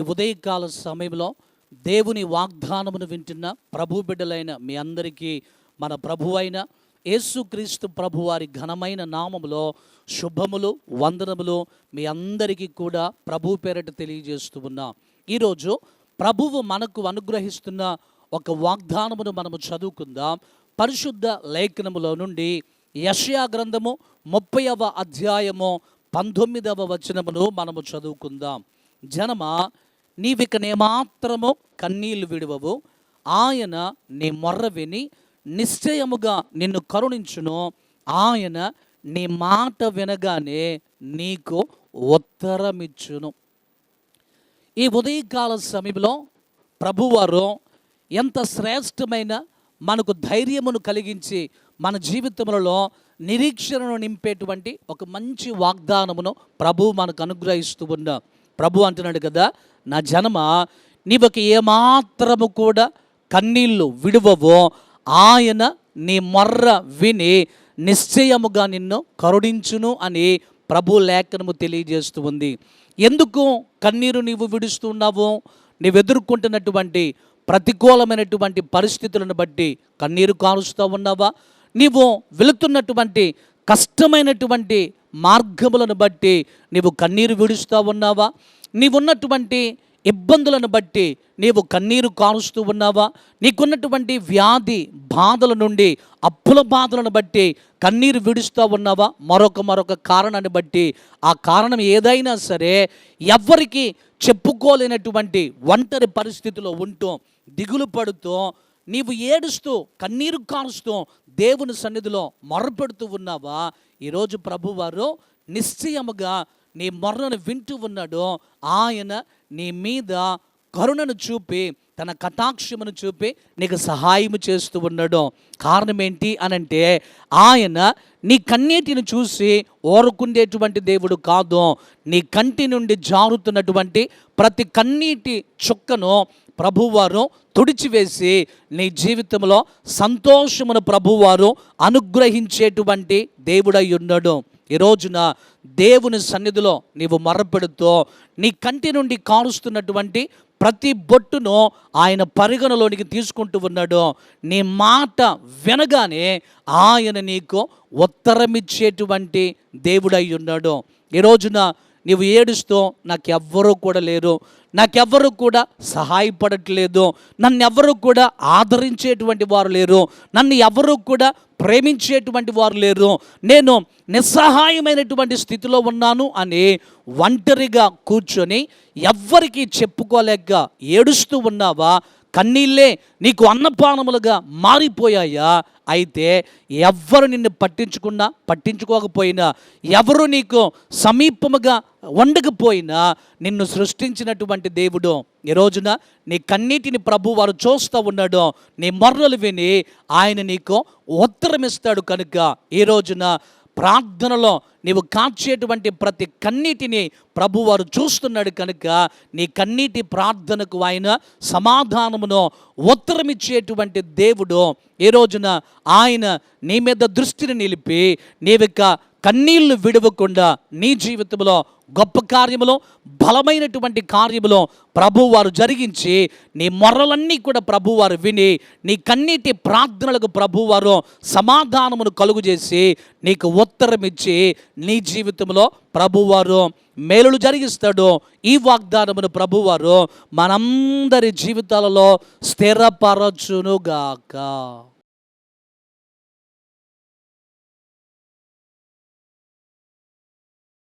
ఉదయకాల సమయంలో దేవుని వాగ్దానమును వింటున్న ప్రభు బిడ్డలైన మీ అందరికీ మన ప్రభు అయిన యేసుక్రీస్తు ప్రభు వారి ఘనమైన నామములో శుభములు వందనములు మీ అందరికీ కూడా ప్రభు పేరట తెలియజేస్తూ ఉన్నా. ఈరోజు ప్రభువు మనకు అనుగ్రహిస్తున్న ఒక వాగ్దానమును మనము చదువుకుందాం. పరిశుద్ధ లేఖనములో నుండి యషయా గ్రంథము ముప్పైవ అధ్యాయము పంతొమ్మిదవ వచనమును మనము చదువుకుందాం. జనమా నీవిక నేమాత్రము కన్నీళ్ళు విడవవు. ఆయన నీ మొర్ర విని నిశ్చయముగా నిన్ను కరుణించును. ఆయన నీ మాట వినగానే నీకు ఉత్తరమిచ్చును. ఈ ఉదయకాల సమయంలో ప్రభువారు ఎంత శ్రేష్టమైన మనకు ధైర్యమును కలిగించి మన జీవితములలో నిరీక్షణను నింపేటువంటి ఒక మంచి వాగ్దానమును ప్రభు మనకు అనుగ్రహిస్తూ ఉన్నాం ప్రభు అంటున్నాడు కదా నా జనమ నీవకి ఏమాత్రము కూడా కన్నీళ్ళు విడువవో ఆయన నీ మొర్ర విని నిశ్చయముగా నిన్ను కరుణించును అని ప్రభు లేఖనము తెలియజేస్తూ ఉంది. ఎందుకు కన్నీరు నీవు విడుస్తున్నావు నీవు ఎదుర్కొంటున్నటువంటి ప్రతికూలమైనటువంటి పరిస్థితులను బట్టి కన్నీరు కారుస్తూ ఉన్నావా? నీవు వెళుతున్నటువంటి కష్టమైనటువంటి మార్గములను బట్టి నీవు కన్నీరు విడుస్తూ ఉన్నావా? నీవున్నటువంటి ఇబ్బందులను బట్టి నీవు కన్నీరు కారుస్తూ ఉన్నావా? నీకున్నటువంటి వ్యాధి బాధల నుండి అప్పుల బాధలను బట్టి కన్నీరు విడుస్తూ ఉన్నావా? మరొక మరొక కారణాన్ని బట్టి. ఆ కారణం ఏదైనా సరే ఎవరికి చెప్పుకోలేనటువంటి ఒంటరి పరిస్థితిలో ఉంటూ దిగులు పడుతూ నీవు ఏడుస్తూ కన్నీరు కారుస్తూ దేవుని సన్నిధిలో మొరపెడుతూ ఉన్నావా? ఈరోజు ప్రభువారు నిశ్చయముగా నీ మొర్రను వింటూ ఉన్నాడు. ఆయన నీ మీద కరుణను చూపి తన కటాక్షమును చూపి నీకు సహాయము చేస్తూ ఉన్నాడు. కారణం ఏంటి అనంటే ఆయన నీ కన్నీటిని చూసి ఓరుకుండేటువంటి దేవుడు కాదు. నీ కంటి నుండి జారుతున్నటువంటి ప్రతి కన్నీటి చుక్కను ప్రభువారు తుడిచివేసి నీ జీవితంలో సంతోషమును ప్రభువారు అనుగ్రహించేటువంటి దేవుడై ఉన్నాడు ఈ రోజున దేవుని సన్నిధిలో నీవు మరపెడుతూ నీ కంటి నుండి కారుస్తున్నటువంటి ప్రతి బొట్టును ఆయన పరిగణలోనికి తీసుకుంటూ ఉన్నాడు. నీ మాట వినగానే ఆయన నీకు ఉత్తరమిచ్చేటువంటి దేవుడై ఉన్నాడు ఈ రోజున నీవు ఏడుస్తూ నాకెవ్వరూ కూడా లేరు నాకెవ్వరూ కూడా సహాయపడట్లేదు నన్ను ఎవరు కూడా ఆదరించేటువంటి వారు లేరు నన్ను ఎవరు కూడా ప్రేమించేటువంటి వారు లేరు నేను నిస్సహాయమైనటువంటి స్థితిలో ఉన్నాను అని ఒంటరిగా కూర్చొని ఎవ్వరికీ చెప్పుకోలేక ఏడుస్తూ ఉన్నావా? కన్నీళ్ళే నీకు అన్నపానములుగా మారిపోయాయా? అయితే ఎవ్వరు నిన్ను పట్టించుకున్నా పట్టించుకోకపోయినా ఎవరు నీకు సమీపముగా ఉండకపోయినా నిన్ను సృష్టించినటువంటి దేవుడు ఈ రోజున నీ కన్నీటిని ప్రభు వారు చూస్తూ ఉన్నాడు. నీ మొర్రలు విని ఆయన నీకు ఉత్తరమిస్తాడు కనుక ఈ రోజున ప్రార్థనలో నీవు కాచేటువంటి ప్రతి కన్నీటిని ప్రభువారు చూస్తున్నాడు కనుక నీ కన్నీటి ప్రార్థనకు ఆయన సమాధానమును ఉత్తరమిచ్చేటువంటి దేవుడు. ఈ రోజున ఆయన నీ మీద దృష్టిని నిలిపి నీవిక కన్నీళ్ళు విడవకుండా నీ జీవితంలో గొప్ప కార్యములో బలమైనటువంటి కార్యములో ప్రభువారు జరిగించి నీ మొర్రలన్నీ కూడా ప్రభువారు విని నీ కన్నీటి ప్రార్థనలకు ప్రభువారు సమాధానమును కలుగు చేసి నీకు ఉత్తరం ఇచ్చి నీ జీవితంలో ప్రభువారు మేలులు జరిగిస్తాడు. ఈ వాగ్దానమును ప్రభువారు మనందరి జీవితాలలో స్థిరపరచునుగాక.